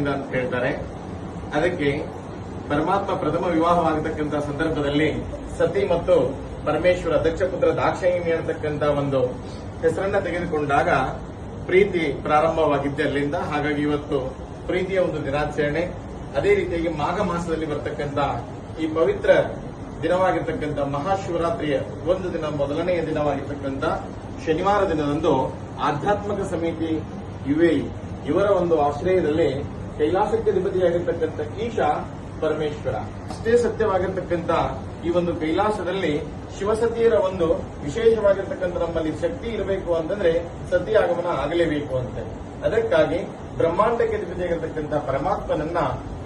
ಅಂತ ಹೇಳ್ತಾರೆ. ಅದಕ್ಕೆ ಪರಮಾತ್ಮ ಪ್ರಥಮ ವಿವಾಹವಾಗತಕ್ಕಂತ ಸಂದರ್ಭದಲ್ಲಿ ಸತಿ ಮತ್ತು ಪರಮೇಶ್ವರ ದಕ್ಷಪುತ್ರ ದಾಕ್ಷಾಯಿಣಿ ಅಂತಕ್ಕಂತ ಒಂದು ಹೆಸರನ್ನ ತೆಗೆದುಕೊಂಡಾಗ ಪ್ರೀತಿ ಪ್ರಾರಂಭವಾಗಿದ್ದೆ ಅಲ್ಲಿಂದ. ಹಾಗಾಗಿ ಇವತ್ತು ಪ್ರೀತಿಯ ಒಂದು ದಿನಾಚರಣೆ. ಅದೇ ರೀತಿಯಾಗಿ ಮಾಘ ಮಾಸದಲ್ಲಿ ಬರ್ತಕ್ಕಂತ ಈ ಪವಿತ್ರ ದಿನವಾಗಿರ್ತಕ್ಕಂಥ ಮಹಾಶಿವರಾತ್ರಿಯ ಒಂದು ದಿನ, ಮೊದಲನೆಯ ದಿನವಾಗಿರ್ತಕ್ಕಂಥ ಶನಿವಾರ ದಿನದಂದು ಆಧ್ಯಾತ್ಮಿಕ ಸಮಿತಿ ಯುಎಇ ಇವರ ಒಂದು ಆಶ್ರಯದಲ್ಲಿ ಕೈಲಾಸಕ್ಕೆ ಅಧಿಪತಿಯಾಗಿರ್ತಕ್ಕಂಥ ಈಶ ಪರಮೇಶ್ವರ. ಅಷ್ಟೇ ಸತ್ಯವಾಗಿರ್ತಕ್ಕಂಥ ಈ ಒಂದು ಕೈಲಾಸದಲ್ಲಿ ಶಿವಸತಿಯರ ಒಂದು ವಿಶೇಷವಾಗಿರ್ತಕ್ಕಂಥ ನಮ್ಮಲ್ಲಿ ಶಕ್ತಿ ಇರಬೇಕು ಅಂತಂದ್ರೆ ಸತಿ ಆಗಲೇಬೇಕು ಅಂತ. ಅದಕ್ಕಾಗಿ ಬ್ರಹ್ಮಾಂಡಕ್ಕೆ ಅಧಿಪತಿಯಾಗಿರ್ತಕ್ಕಂಥ ಪರಮಾತ್ಮನನ್ನ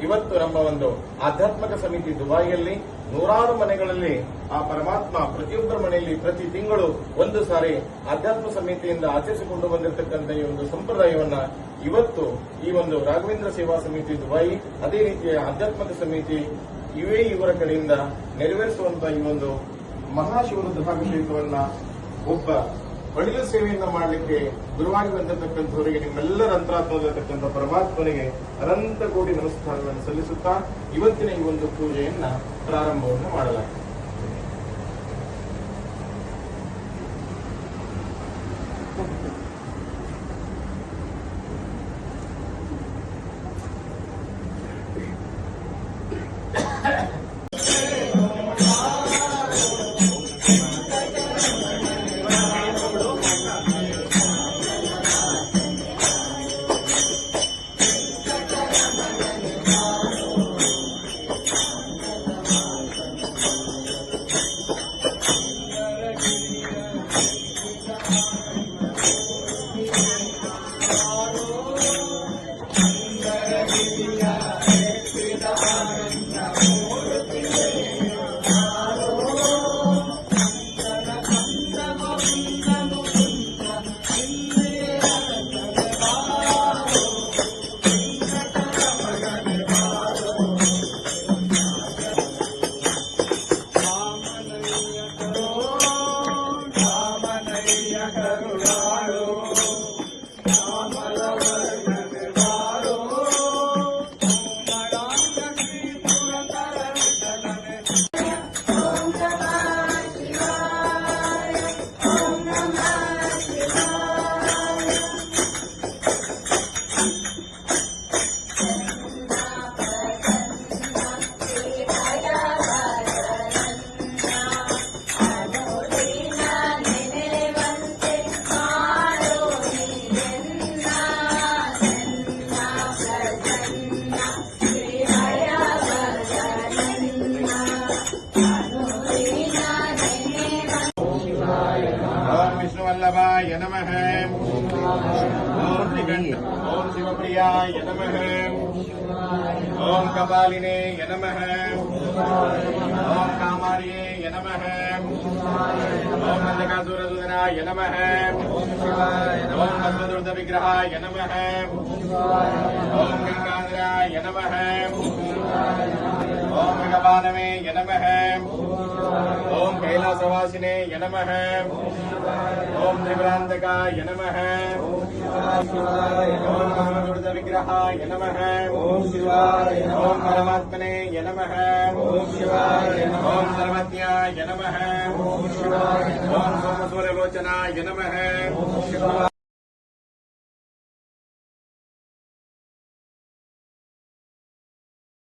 ಇವತ್ತು ನಮ್ಮ ಒಂದು ಆಧ್ಯಾತ್ಮಿಕ ಸಮಿತಿ ದುಬಾಯಿಯಲ್ಲಿ ನೂರಾರು ಮನೆಗಳಲ್ಲಿ ಆ ಪರಮಾತ್ಮ ಪ್ರತಿಯೊಬ್ಬರ ಮನೆಯಲ್ಲಿ ಪ್ರತಿ ತಿಂಗಳು ಒಂದು ಸಾರಿ ಆಧ್ಯಾತ್ಮ ಸಮಿತಿಯಿಂದ ಆಚರಿಸಿಕೊಂಡು ಬಂದಿರತಕ್ಕಂಥ ಈ ಒಂದು ಸಂಪ್ರದಾಯವನ್ನ ಇವತ್ತು ಈ ಒಂದು ರಾಘವೇಂದ್ರ ಸೇವಾ ಸಮಿತಿ ದುಬಾಯಿ, ಅದೇ ರೀತಿಯ ಆಧ್ಯಾತ್ಮಿಕ ಸಮಿತಿ ಇವೇ ಇವರ ಕಡೆಯಿಂದ ನೆರವೇರಿಸುವಂತಹ ಈ ಒಂದು ಮಹಾಶಿವರುದ್ರಾಭಿಷೇಕವನ್ನ ಒಬ್ಬ ಅಡಿಲು ಸೇವೆಯಿಂದ ಮಾಡಲಿಕ್ಕೆ ಗುರುವಾಗಿ ಬಂದಿರತಕ್ಕಂಥವರಿಗೆ ನಿಮ್ಮೆಲ್ಲರ ಅಂತರಾತ್ಮದಲ್ಲಿರತಕ್ಕಂಥ ಪರಮಾತ್ಮನಿಗೆ ಅನಂತ ಕೋಟಿ ನಮಸ್ಕಾರಗಳನ್ನು ಸಲ್ಲಿಸುತ್ತಾ ಇವತ್ತಿನ ಈ ಒಂದು ಪೂಜೆಯನ್ನ ಪ್ರಾರಂಭವನ್ನು ಮಾಡಲಾಗಿದೆ. Hallelujah. वल्लभाय नमः। ओम श्रीकण्ठ शिवप्रियाय नमः। ओम कपालिने नमः। ओम कामार्ये नमः। ओम मन्दकासुरसुधराय नमः। ओम ॐ मस्मदुर्दविग्रहाय नमः। ओम गंगाधराय नमः। ओम मृगपानवे नमः। ओम कैलासवासिने नमः। ॐकारान्तकाय नमः। ॐमृतविग्रहाय नमः। ॐ शिवाय ॐ परमात्मने नमः। ॐ शिवाय ओम सर्वज्ञाय नमः। ॐ शिवाय नमः।